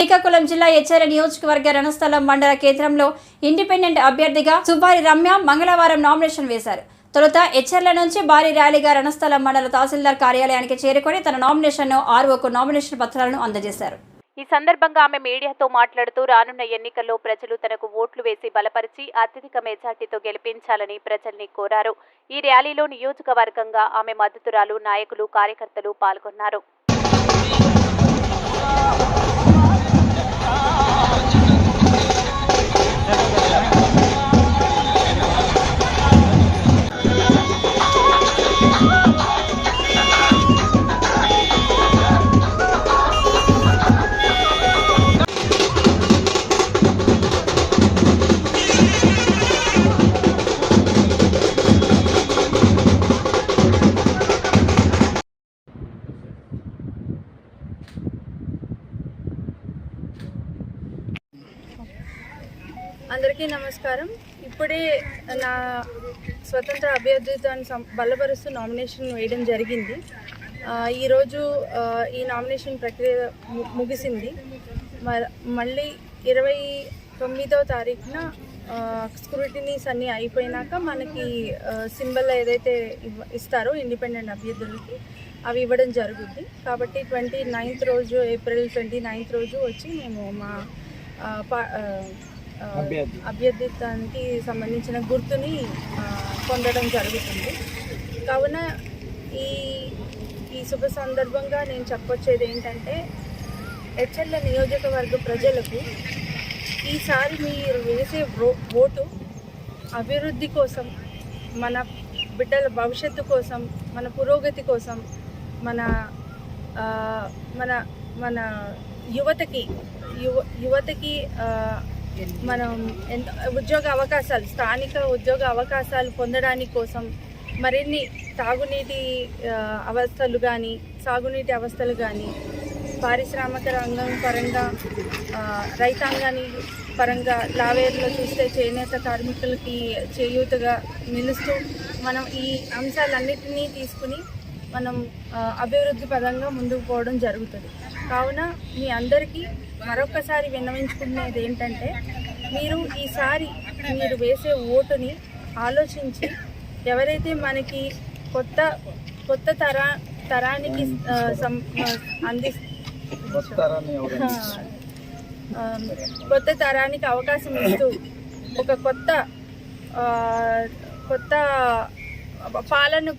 శ్రీకాకుళం జిల్లా ఎచ్చెర నియోజకవర్గ రణస్థలం మండల కేంద్రంలో ఇండిపెండెంట్ అభ్యర్థిగా సుబ్బారి రమ్య మంగళవారం నామినేషన్ వేశారు. తొలుత హెచ్ఎర్ల నుంచి భారీ ర్యాలీగా రణస్థలం మండల తహసీల్దార్ కార్యాలయానికి చేరుకొని తన నామినేషన్ను ఆర్ఓకు నామినేషన్ పత్రాలను అందజేశారు. ఈ సందర్భంగా ఆమె మీడియాతో మాట్లాడుతూ రానున్న ఎన్నికల్లో ప్రజలు తనకు ఓట్లు వేసి బలపరిచి అత్యధిక మెజార్టీతో గెలిపించాలని ప్రజల్ని కోరారు. ఈ ర్యాలీలో నియోజకవర్గంగా ఆమె మద్దతురాలు నాయకులు కార్యకర్తలు పాల్గొన్నారు. అందరికీ నమస్కారం. ఇప్పుడే నా స్వతంత్ర అభ్యర్థిత్వాన్ని సం- బలపరుస్తూ నామినేషన్ వేయడం జరిగింది. ఈరోజు ఈ నామినేషన్ ప్రక్రియ ము- ముగిసింది. మ- మళ్ళీ ఇరవై తొమ్మిదో తారీఖున స్క్రూటినీస్ అన్నీ అయిపోయినాక మనకి సింబల్ ఏదైతే ఇవ్వ- ఇస్తారో ఇండిపెండెంట్ అభ్యర్థులకి అవి ఇవ్వడం జరుగుద్ది. కాబట్టి ట్వంటీ నైన్త్ రోజు ఏప్రిల్ ట్వంటీ నైన్త్ రోజు వచ్చి మేము మా పా- అభ్యర్థిత్వానికి సంబంధించిన గుర్తుని పొందడం జరుగుతుంది. కావున ఈ ఈ శుభ సందర్భంగా నేను చెప్పొచ్చేది ఏంటంటే హెచ్ఎల్ల నియోజకవర్గ ప్రజలకు ఈసారి మీరు వేసే ఓటు అభివృద్ధి కోసం మన బిడ్డల భవిష్యత్తు కోసం మన పురోగతి కోసం మన మన మన యువతకి యువ యువతకి మనం ఎంత ఉద్యోగ అవకాశాలు స్థానిక ఉద్యోగ అవకాశాలు పొందడానికి కోసం మరిన్ని తాగునీటి అవస్థలు కానీ సాగునీటి అవస్థలు కానీ పారిశ్రామిక రంగం పరంగా రైతాంగాన్ని పరంగా లావేర్లో చూస్తే చేనేత కార్మికులకి చేయూతగా నిలుస్తూ మనం ఈ అంశాలన్నింటినీ తీసుకుని మనం అభివృద్ధి పదంగా ముందుకు పోవడం జరుగుతుంది. కావున మీ అందరికీ మరొకసారి విన్నవించుకునేది ఏంటంటే మీరు ఈసారి మీరు వేసే ఓటుని ఆలోచించి ఎవరైతే మనకి కొత్త కొత్త తరా తరానికి అంది కొత్త తరానికి అవకాశం ఇస్తూ ఒక కొత్త కొత్త పాలన